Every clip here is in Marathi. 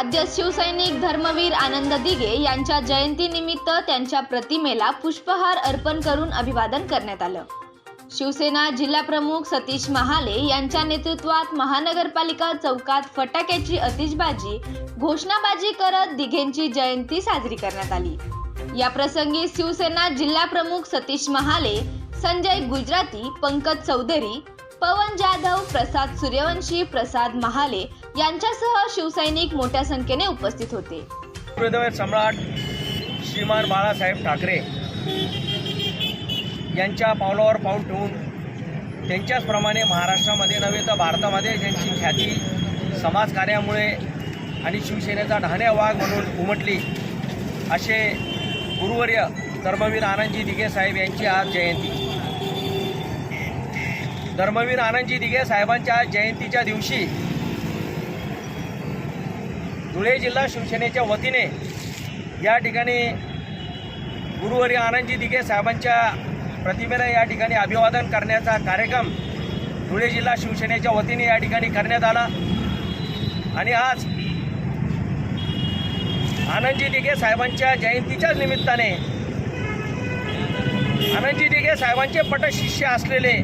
आद्य शिवसैनिक धर्मवीर आनंद दिघे यांच्या जयंतीनिमित्त त्यांच्या प्रतिमेला पुष्पहार अर्पण करून अभिवादन करण्यात आलं. शिवसेना जिल्हाप्रमुख सतीश महाले यांच्या नेतृत्वात महानगरपालिका चौकात फटाक्याची अतिशबाजी घोषणाबाजी करत दिघेंची जयंती साजरी करण्यात आली. या प्रसंगी शिवसेना जिल्हाप्रमुख सतीश महाले संजय गुजराती पंकज चौधरी पवन जाधव प्रसाद सूर्यवंशी प्रसाद महाले यांच्यासह शिवसैनिक मोठ्या संख्येने उपस्थित होते. हृदय सम्राट श्रीमान बाळासाहेब ठाकरे यांच्या पावलावर पाऊल ठेवून त्यांच्याचप्रमाणे महाराष्ट्रामध्ये नव्हे तर भारतामध्ये ज्यांची ख्याती समाजकार्यामुळे आणि शिवसेनेचा ढाण्या वाघ म्हणून उमटली असे गुरुवर्य धर्मवीर आनंदजी दिघे साहेब यांची आज जयंती. धर्मवीर आनंदजी दिघे साहेबांच्या जयंतीच्या दिवशी धुळे जिल्हा शिवसेनेच्या वतीने या ठिकाणी गुरुवारी आनंदजी दिघे साहेबांच्या प्रतिमेला या ठिकाणी अभिवादन करण्याचा कार्यक्रम धुळे जिल्हा शिवसेनेच्या वतीने या ठिकाणी करण्यात आला. आणि आज आनंदजी दिघे साहेबांच्या जयंतीच्याच निमित्ताने आनंदजी दिघे साहेबांचे पटशिष्य असलेले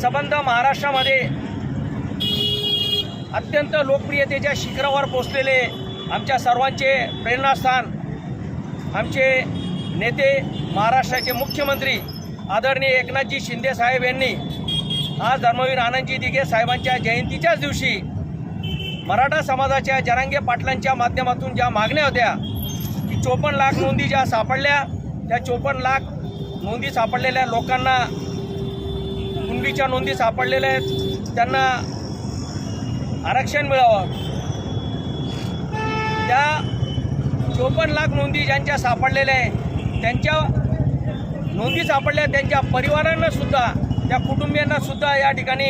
संबंध महाराष्ट्रामध्ये अत्यंत लोकप्रियतेच्या शिखरावर पोचलेले आमच्या सर्वांचे प्रेरणास्थान आमचे नेते महाराष्ट्राचे मुख्यमंत्री आदरणीय एकनाथजी शिंदे साहेब यांनी आज धर्मवीर आनंदजी दिघे साहेबांच्या जयंतीच्याच दिवशी मराठा समाजाच्या जरांगे पाटलांच्या माध्यमातून ज्या मागण्या होत्या की चोपन्न लाख नोंदी ज्या सापडल्या त्या चोपन्न लाख नोंदी सापडलेल्या लोकांना कुंडलीच्या नोंदी सापडलेल्या आहेत त्यांना आरक्षण मिळावं. त्या चोपन्न लाख नोंदी ज्यांच्या सापडलेल्या आहे त्यांच्या नोंदी सापडल्या त्यांच्या परिवारांना सुद्धा त्या कुटुंबियांना सुद्धा या ठिकाणी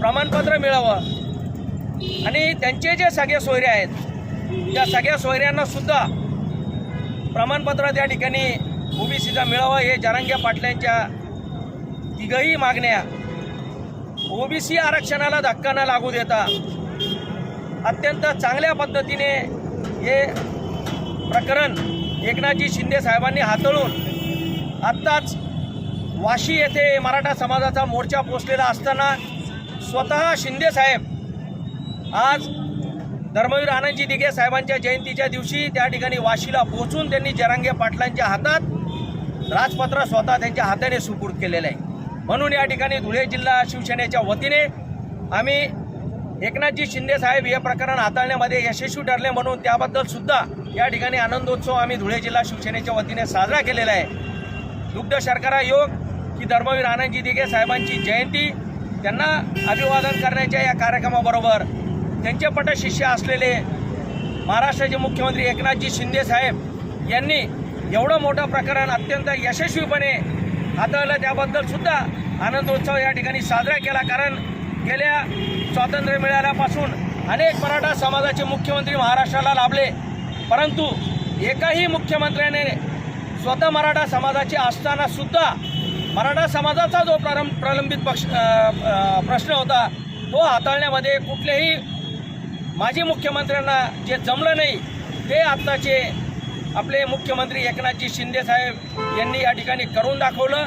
प्रमाणपत्र मिळावं. आणि त्यांचे जे सगळे सोयरे आहेत त्या सगळ्या सोयऱ्यांना सुद्धा प्रमाणपत्र त्या ठिकाणी ओबीसीचा मिळावं हे जरांगे पाटलांच्या तिघही मागण्या. ओबीसी आरक्षणाला धक्का न लागू देता अत्यंत चांगल्या पद्धतीने हे प्रकरण एकनाथजी शिंदे साहेबांनी हाताळून आत्ताच वाशी येथे मराठा समाजाचा मोर्चा पोचलेला असताना स्वतः शिंदे साहेब आज धर्मवीर आनंदजी दिघे साहेबांच्या जयंतीच्या दिवशी त्या ठिकाणी वाशीला पोहोचून त्यांनी जरांगे पाटलांच्या हातात राजपत्र स्वतः त्यांच्या हाताने सुपूर्द केलेलं आहे. म्हणून या ठिकाणी धुळे जिल्हा शिवसेनेच्या वतीने आम्ही एकनाथजी शिंदे साहेब हे प्रकरण हाताळण्यामध्ये यशस्वी ठरले म्हणून त्याबद्दल सुद्धा या ठिकाणी आनंदोत्सव आम्ही धुळे जिल्हा शिवसेनेच्या वतीने साजरा केलेला आहे. दुग्ध शर्करा योग की धर्मवीर आनंदजी दिघे साहेबांची जयंती त्यांना अभिवादन करण्याच्या या कार्यक्रमाबरोबर त्यांचे पटशिष्य असलेले महाराष्ट्राचे मुख्यमंत्री एकनाथजी शिंदे साहेब यांनी एवढं मोठं प्रकरण अत्यंत यशस्वीपणे हाताळलं त्याबद्दल सुद्धा आनंदोत्सव या ठिकाणी साजरा केला. कारण गेल्या स्वातंत्र्य मिळाल्यापासून अनेक मराठा समाजाचे मुख्यमंत्री महाराष्ट्राला लाभले. परंतु एकाही मुख्यमंत्र्याने स्वतः मराठा समाजाचे असताना सुद्धा मराठा समाजाचा जो प्रलंब प्रलंबित पक्ष प्रश्न होता तो हाताळण्यामध्ये कुठल्याही माजी मुख्यमंत्र्यांना जे जमलं नाही ते आत्ताचे आपले मुख्यमंत्री एकनाथजी शिंदे साहेब यांनी या ठिकाणी करून दाखवलं.